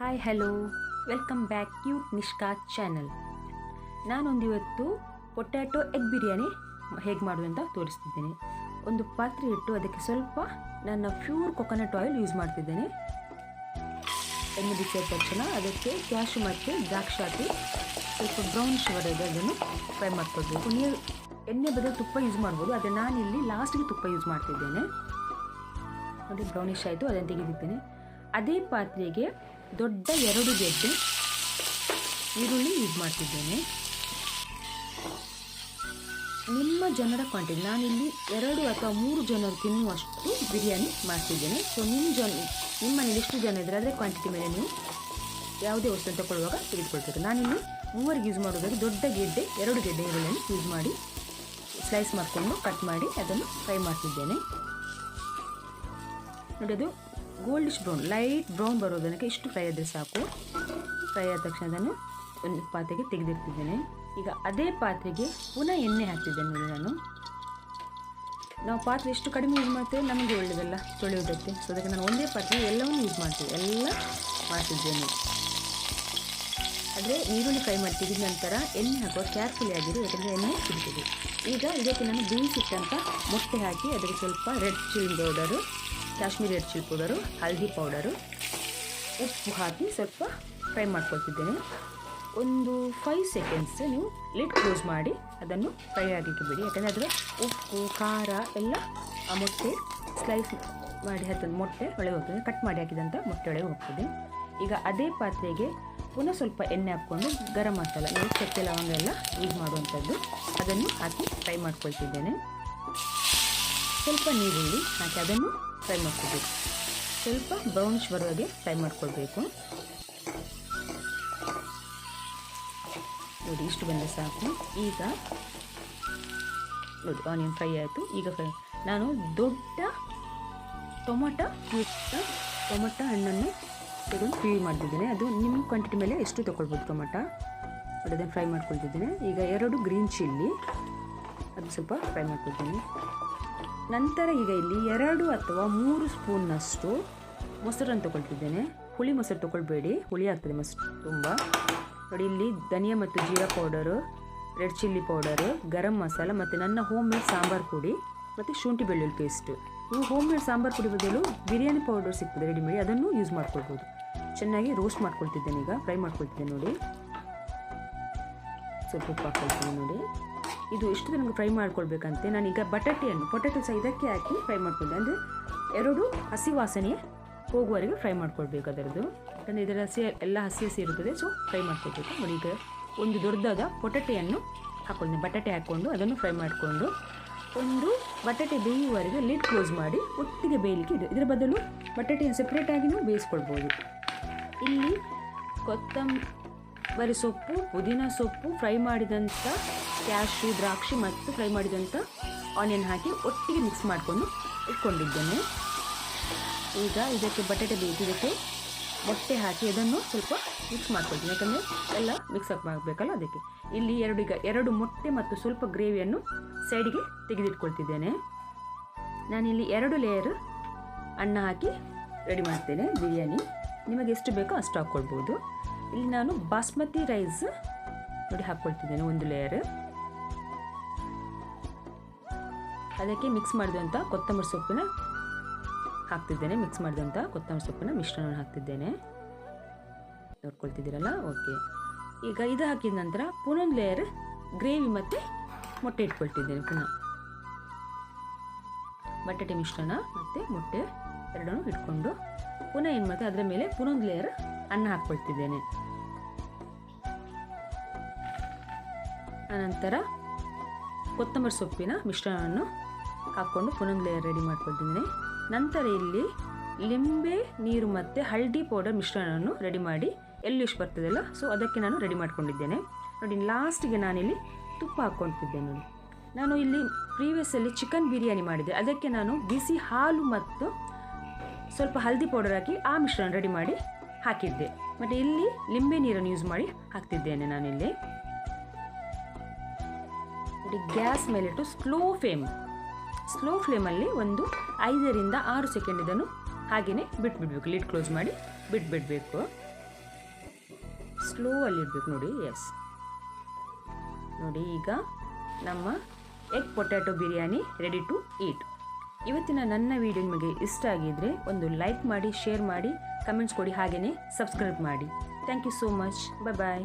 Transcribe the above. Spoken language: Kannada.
Hi hello welcome back cute Nishka channel ನಾನೊಂದು ಇವತ್ತು ಪೊಟ್ಯಾಟೊ ಎಗ್ ಬಿರಿಯಾನಿ ಹೇಗೆ ಮಾಡೋದು ಅಂತ ತೋರಿಸ್ತಿದ್ದೇನೆ. ಒಂದು ಪಾತ್ರೆ ಇಟ್ಟು ಅದಕ್ಕೆ ಸ್ವಲ್ಪ ನನ್ನ ಪ್ಯೂರ್ ಕೊಕೊನಟ್ ಆಯಿಲ್ ಯೂಸ್ ಮಾಡ್ತಿದ್ದೇನೆ. ಎಣ್ಣೆ ಬಿಸಿದ ತಕ್ಷಣ ಅದಕ್ಕೆ ಕ್ಯಾಶು ಮತ್ತು ದ್ರಾಕ್ಷಿ ಹಾಕಿ ಸ್ವಲ್ಪ ಬ್ರೌನಿಶ್ ಇದೆ, ಅದನ್ನು ಫ್ರೈ ಮಾಡ್ಕೊಳ್ಬೇಕು. ನೀರು ಎಣ್ಣೆ ಬದಲು ತುಪ್ಪ ಯೂಸ್ ಮಾಡ್ಬೋದು, ಆದರೆ ನಾನಿಲ್ಲಿ ಲಾಸ್ಟಿಗೆ ತುಪ್ಪ ಯೂಸ್ ಮಾಡ್ತಿದ್ದೇನೆ. ಅದೇ ಬ್ರೌನಿಶ್ ಆಯಿತು, ಅದನ್ನು ತೆಗೆದಿದ್ದೇನೆ. ಅದೇ ಪಾತ್ರೆಗೆ ದೊಡ್ಡ ಎರಡು ಗೆಡ್ಡೆ ಈರುಳ್ಳಿ ಯೂಸ್ ಮಾಡ್ತಿದ್ದೇನೆ. ನಿಮ್ಮ ಜನರ ಕ್ವಾಂಟಿಟಿ ನಾನಿಲ್ಲಿ ಎರಡು ಅಥವಾ ಮೂರು ಜನರು ತಿನ್ನುವಷ್ಟು ಬಿರಿಯಾನಿ ಮಾಡ್ತಿದ್ದೇನೆ. ಸೊ ನಿಮ್ಮ ಜನ, ನಿಮ್ಮ ಮನೇಲಿ ಎಷ್ಟು ಜನ ಇದ್ದರೆ ಅದರ ಕ್ವಾಂಟಿಟಿ ಮೇಲೆ ನೀವು ಯಾವುದೇ ವಸ್ತು ತಗೊಳ್ಳುವಾಗ ತೆಗೆದುಕೊಳ್ತೀರಿ. ನಾನಿಲ್ಲಿ ಮೂವರಿಗೆ ಯೂಸ್ ಮಾಡೋದಾದ್ರೆ ದೊಡ್ಡ ಗೆಡ್ಡೆ, ಎರಡು ಗೆಡ್ಡೆ ಈರುಳ್ಳಿಯನ್ನು ಯೂಸ್ ಮಾಡಿ ಸ್ಲೈಸ್ ಮಾಡಿಕೊಂಡು ಕಟ್ ಮಾಡಿ ಅದನ್ನು ಫ್ರೈ ಮಾಡ್ತಿದ್ದೇನೆ. ನೋಡೋದು ಗೋಲ್ಡಿಶ್ ಬ್ರೌನ್ ಲೈಟ್ ಬ್ರೌನ್ ಬರೋದಕ್ಕೆ ಇಷ್ಟು ಫ್ರೈ ಆದರೆ ಸಾಕು. ಫ್ರೈ ಆದ ತಕ್ಷಣ ಅದನ್ನು ಒಂದು ಪಾತ್ರೆಗೆ ತೆಗೆದಿರ್ತಿದ್ದೇನೆ ಈಗ ಅದೇ ಪಾತ್ರೆಗೆ ಪುನಃ ಎಣ್ಣೆ ಹಾಕ್ತಿದ್ದೇನೆ ನಾನು. ನಾವು ಪಾತ್ರೆ ಎಷ್ಟು ಕಡಿಮೆ ಯೂಸ್ ಮಾಡ್ತೇವೆ? ನಮಗೆ ಒಳ್ಳೆಯದಲ್ಲ ತೊಳೆಯೋದಕ್ಕೆ ಸೊ ಅದಕ್ಕೆ ನಾನು ಒಂದೇ ಪಾತ್ರೆ ಎಲ್ಲವನ್ನೂ ಯೂಸ್ ಮಾಡ್ತೇವೆ. ಎಲ್ಲ ಮಾಡ್ತಿದ್ದೇನೆ. ಆದರೆ ಈರುಳ್ಳಿ ಫ್ರೈ ಮಾಡಿ ತೆಗೆದ ನಂತರ ಎಣ್ಣೆ ಹಾಕುವ ಕೇರ್ಫುಲಿ ಆಗಿರು ಯಾಕಂದರೆ ಎಣ್ಣೆ ಸಿಗ್ತದೆ. ಈಗ ಇದಕ್ಕೆ ನಾನು ಬೇಯಿಸಿಟ್ಟಂಥ ಮೊಟ್ಟೆ ಹಾಕಿ ಅದಕ್ಕೆ ಸ್ವಲ್ಪ red chilli powder Kashmiri red chilli powder ಹಲ್ದಿ ಪೌಡರು. ಉಪ್ಪು ಹಾಕಿ ಸ್ವಲ್ಪ ಫ್ರೈ ಮಾಡ್ಕೊಳ್ತಿದ್ದೇನೆ. ಒಂದು ಫೈವ್ ಸೆಕೆಂಡ್ಸ್ ನೀವು ಲಿಡ್ ಕ್ಲೋಸ್ ಮಾಡಿ ಅದನ್ನು ಫ್ರೈ ಆಗಲಿಕ್ಕೆ ಬಿಡಿ. ಯಾಕಂದರೆ ಅದರ ಉಪ್ಪು, ಖಾರ ಎಲ್ಲ ಆ ಮೊಟ್ಟೆ ಸ್ಲೈಸ್ ಮಾಡಿ ಹಾಕಿದ ಮೊಟ್ಟೆ ಒಳಗೆ ಹೋಗ್ತದೆ. ಕಟ್ ಮಾಡಿ ಹಾಕಿದಂಥ ಮೊಟ್ಟೆ ಒಳಗೆ ಹೋಗ್ತದೆ. ಈಗ ಅದೇ ಪಾತ್ರೆಗೆ ಪುನಃ ಸ್ವಲ್ಪ ಎಣ್ಣೆ ಹಾಕ್ಕೊಂಡು ಗರಂ ಮಸಾಲ ನೀವು ಚಕ್ಕೆ ಲವಂಗ ಎಲ್ಲ ಯೂಸ್ ಮಾಡುವಂಥದ್ದು. ಅದನ್ನು ಹಾಕಿ ಫ್ರೈ ಮಾಡ್ಕೊಳ್ತಿದ್ದೇನೆ. ಸ್ವಲ್ಪ ನೀರುಳ್ಳಿ ಹಾಕಿ ಅದನ್ನು ಫ್ರೈ ಮಾಡ್ಕೋಬೇಕು. ಸ್ವಲ್ಪ ಬ್ರೌನಿಶ್ ಬರುವಾಗೆ ಫ್ರೈ ಮಾಡ್ಕೊಳ್ಬೇಕು. ನೋಡಿ, ಇಷ್ಟು ಬಂದರೆ ಸಾಕು. ಈಗ ನೋಡಿ ಆನಿಯನ್ ಫ್ರೈ ಆಯಿತು. ಈಗ ಫ್ರೈ ನಾನು ದೊಡ್ಡ ಟೊಮೊಟೊ ಟೊಮೊಟೊ ಹಣ್ಣನ್ನು ತೆಗೆದು ಫ್ರೀ ಮಾಡ್ತಿದ್ದೇನೆ. ಅದು ನಿಮ್ಮ ಕ್ವಾಂಟಿಟಿ ಮೇಲೆ ಎಷ್ಟು ತೊಗೊಳ್ಬೋದು ಟೊಮೊಟೊ? ನೋಡಿ, ಅದನ್ನು ಫ್ರೈ ಮಾಡ್ಕೊಳ್ತಿದ್ದೀನಿ. ಈಗ ಎರಡು ಗ್ರೀನ್ ಚಿಲ್ಲಿ ಅದು ಸ್ವಲ್ಪ ಫ್ರೈ ಮಾಡ್ಕೊಳ್ತೀನಿ. ನಂತರ ಈಗ ಇಲ್ಲಿ ಎರಡು ಅಥವಾ ಮೂರು ಸ್ಪೂನ್ನಷ್ಟು ಮೊಸರನ್ನು ತೊಗೊಳ್ತಿದ್ದೇನೆ. ಹುಳಿ ಮೊಸರು ತೊಗೊಳ್ಬೇಡಿ. ಹುಳಿ ಆಗ್ತದೆ ಮೊಸರು ತುಂಬ. ನೋಡಿ, ಇಲ್ಲಿ ಧನಿಯಾ ಮತ್ತು jeera powder, red chilli powder, garam masala ಮತ್ತು ನನ್ನ ಹೋಮ್ ಮೇಡ್ ಸಾಂಬಾರು ಪುಡಿ ಮತ್ತು ಶುಂಠಿ ಬೆಳ್ಳುಳ್ಳಿ ಪೇಸ್ಟು. ನೀವು ಹೋಮ್ ಮೇಡ್ ಸಾಂಬಾರು ಪುಡಿ ಬದಲು ಬಿರಿಯಾನಿ ಪೌಡರ್ ಸಿಗ್ತದೆ ರೆಡಿಮೇಡ್. ಅದನ್ನು ಯೂಸ್ ಮಾಡ್ಕೊಳ್ಬೋದು. ಚೆನ್ನಾಗಿ ರೋಸ್ಟ್ ಮಾಡ್ಕೊಳ್ತಿದ್ದೇನೆ ಈಗ. ಫ್ರೈ ಮಾಡ್ಕೊಳ್ತಿದ್ದೇನೆ ನೋಡಿ. ಸ್ವಲ್ಪ ಉಪ್ಪು ಹಾಕ್ಕೊಳ್ತೀನಿ ನೋಡಿ. ಇದು ಇಷ್ಟು ನಮಗೆ ಫ್ರೈ ಮಾಡ್ಕೊಳ್ಬೇಕಂತೆ. ನಾನೀಗ ಬಟಾಟೆಯನ್ನು, ಪೊಟ್ಯಾಟೊ ಸಹ ಇದಕ್ಕೆ ಹಾಕಿ ಫ್ರೈ ಮಾಡ್ಕೊಳ್ತೆ. ಅಂದರೆ ಎರಡು ಹಸಿ ವಾಸನೆ ಹೋಗುವವರೆಗೆ ಫ್ರೈ ಮಾಡ್ಕೊಳ್ಬೇಕು ಅದರದ್ದು. ಯಾಕಂದರೆ ಇದರ ಹಸಿ, ಎಲ್ಲ ಹಸಿ ಹಸಿ ಇರುತ್ತದೆ ಸೊ ಫ್ರೈ ಮಾಡ್ಕೊಳ್ಬೇಕು. ನೋಡಿ, ಈಗ ಒಂದು ದೊಡ್ಡದಾದ ಪೊಟಾಟೆಯನ್ನು ಹಾಕ್ಕೊಂಡೆ ಬಟಾಟೆ ಹಾಕ್ಕೊಂಡು ಅದನ್ನು ಫ್ರೈ ಮಾಡಿಕೊಂಡು ಒಂದು ಬಟಾಟೆ ಬೇಯುವವರೆಗೆ ಲಿಡ್ ಕ್ಲೋಸ್ ಮಾಡಿ ಒಟ್ಟಿಗೆ ಬೇಯಲಿಕ್ಕೆ ಇದು. ಇದರ ಬದಲು ಬಟಾಟೆಯನ್ನು ಸೆಪ್ರೇಟಾಗಿಯೂ ಬೇಯಿಸ್ಕೊಳ್ಬೋದು. ಇಲ್ಲಿ ಕೊತ್ತಂಬರಿ ಸೊಪ್ಪು, ಪುದೀನ ಸೊಪ್ಪು ಫ್ರೈ ಮಾಡಿದಂಥ ಕ್ಯಾಶು ದ್ರಾಕ್ಷಿ ಮತ್ತು ಫ್ರೈ ಮಾಡಿದಂಥ ಆನಿಯನ್ ಹಾಕಿ ಒಟ್ಟಿಗೆ ಮಿಕ್ಸ್ ಮಾಡಿಕೊಂಡು ಇಟ್ಕೊಂಡಿದ್ದೇನೆ. ಈಗ ಇದಕ್ಕೆ ಬಟಾಟೆ ಬೇಯಿಸಿದಕ್ಕೆ ಮೊಟ್ಟೆ ಹಾಕಿ ಅದನ್ನು ಸ್ವಲ್ಪ ಮಿಕ್ಸ್ ಮಾಡ್ಕೊಳ್ತೀನಿ. ಯಾಕಂದರೆ ಎಲ್ಲ ಮಿಕ್ಸ್ ಅಪ್ ಮಾಡಬೇಕಲ್ಲ ಅದಕ್ಕೆ. ಇಲ್ಲಿ ಎರಡು ಈಗ ಎರಡು ಮೊಟ್ಟೆ ಮತ್ತು ಸ್ವಲ್ಪ ಗ್ರೇವಿಯನ್ನು ಸೈಡಿಗೆ ತೆಗೆದಿಟ್ಕೊಳ್ತಿದ್ದೇನೆ. ನಾನಿಲ್ಲಿ ಎರಡು ಲೇಯರ್ ಅನ್ನ ಹಾಕಿ ರೆಡಿ ಮಾಡ್ತೇನೆ, ಬಿರಿಯಾನಿ. ನಿಮಗೆ ಎಷ್ಟು ಬೇಕೋ ಅಷ್ಟು ಹಾಕ್ಕೊಳ್ಬೋದು. ಇಲ್ಲಿ ನಾನು ಬಾಸ್ಮತಿ ರೈಸ್ ನೋಡಿ ಹಾಕ್ಕೊಳ್ತಿದ್ದೇನೆ ಒಂದು ಲೇಯರ್ ಅದಕ್ಕೆ ಮಿಕ್ಸ್ ಮಾಡಿದಂಥ ಕೊತ್ತಂಬರಿ ಸೊಪ್ಪಿನ ಹಾಕ್ತಿದ್ದೇನೆ. ಮಿಕ್ಸ್ ಮಾಡಿದಂಥ ಕೊತ್ತಂಬರಿ ಸೊಪ್ಪಿನ ಮಿಶ್ರಣವನ್ನು ಹಾಕ್ತಿದ್ದೇನೆ. ನೋಡ್ಕೊಳ್ತಿದ್ದೀರಲ್ಲ? ಓಕೆ ಈಗ ಇದು ಹಾಕಿದ ನಂತರ ಪುನೊಂದು ಲೇಯರ್ ಗ್ರೇವಿ ಮತ್ತು ಮೊಟ್ಟೆ ಇಟ್ಕೊಳ್ತಿದ್ದೇನೆ ಪುನಃ. ಬಟಾಟೆ ಮಿಶ್ರಣ ಮತ್ತು ಮೊಟ್ಟೆ ಎರಡನ್ನೂ ಇಟ್ಕೊಂಡು ಪುನಃ ಏನು ಮಾಡ್ತೀನಿ ಅದರ ಮೇಲೆ ಪುನೊಂದು ಲೇಯರ್ ಅನ್ನ ಹಾಕ್ಕೊಳ್ತಿದ್ದೇನೆ. ಆನಂತರ ಕೊತ್ತಂಬರಿ ಸೊಪ್ಪಿನ ಮಿಶ್ರಣವನ್ನು ಹಾಕ್ಕೊಂಡು ಪುನೊಂದು ಲೇಯರ್ ರೆಡಿ ಮಾಡ್ಕೊಳ್ತಿದ್ದೇನೆ. ನಂತರ ಇಲ್ಲಿ ಲಿಂಬೆ, ನೀರು ಮತ್ತು ಹಳದಿ ಪೌಡರ್ ಮಿಶ್ರಣವನ್ನು ರೆಡಿ ಮಾಡಿ ಎಲ್ಲಿ ಇಷ್ಟು ಬರ್ತದಲ್ಲ ಸೊ ಅದಕ್ಕೆ ನಾನು ರೆಡಿ ಮಾಡ್ಕೊಂಡಿದ್ದೇನೆ. ನೋಡಿ ಲಾಸ್ಟಿಗೆ ನಾನಿಲ್ಲಿ ತುಪ್ಪ ಹಾಕ್ಕೊಳ್ತಿದ್ದೆ ನೋಡಿ. ನಾನು ಇಲ್ಲಿ ಪ್ರೀವಿಯಸ್ಸಲ್ಲಿ ಚಿಕನ್ ಬಿರಿಯಾನಿ ಮಾಡಿದೆ ಅದಕ್ಕೆ ನಾನು ಬಿಸಿ ಹಾಲು ಮತ್ತು ಸ್ವಲ್ಪ ಹಲ್ದಿ ಪೌಡರ್ ಹಾಕಿ ಆ ಮಿಶ್ರಣ ರೆಡಿ ಮಾಡಿ ಹಾಕಿದ್ದೆ. ಮತ್ತು ಇಲ್ಲಿ ಲಿಂಬೆ ನೀರನ್ನು ಯೂಸ್ ಮಾಡಿ ಹಾಕ್ತಿದ್ದೇನೆ ನಾನಿಲ್ಲಿ. ಗ್ಯಾಸ್ ಮೇಲಿಟ್ಟು ಸ್ಲೋ ಫ್ಲೇಮ್ ಸ್ಲೋ ಫ್ಲೇಮಲ್ಲಿ ಒಂದು ಐದರಿಂದ ಆರು ಸೆಕೆಂಡ್ ಇದನ್ನು ಹಾಗೆಯೇ ಬಿಟ್ಬಿಡ್ಬೇಕು. ಲಿಡ್ ಕ್ಲೋಸ್ ಮಾಡಿ ಬಿಟ್ಬಿಡಬೇಕು. ಸ್ಲೋ ಅಲ್ಲಿ ಇಡಬೇಕು ನೋಡಿ ಎಸ್ ನೋಡಿ, ಈಗ ನಮ್ಮ egg potato biryani ready to eat ಇವತ್ತಿನ ನನ್ನ ವಿಡಿಯೋ ನಿಮಗೆ ಇಷ್ಟ ಆಗಿದ್ರೆ ಒಂದು ಲೈಕ್ ಮಾಡಿ ಶೇರ್ ಮಾಡಿ ಕಮೆಂಟ್ಸ್ ಕೊಡಿ ಹಾಗೆಯೇ ಸಬ್ಸ್ಕ್ರೈಬ್ ಮಾಡಿ. Thank you so much bye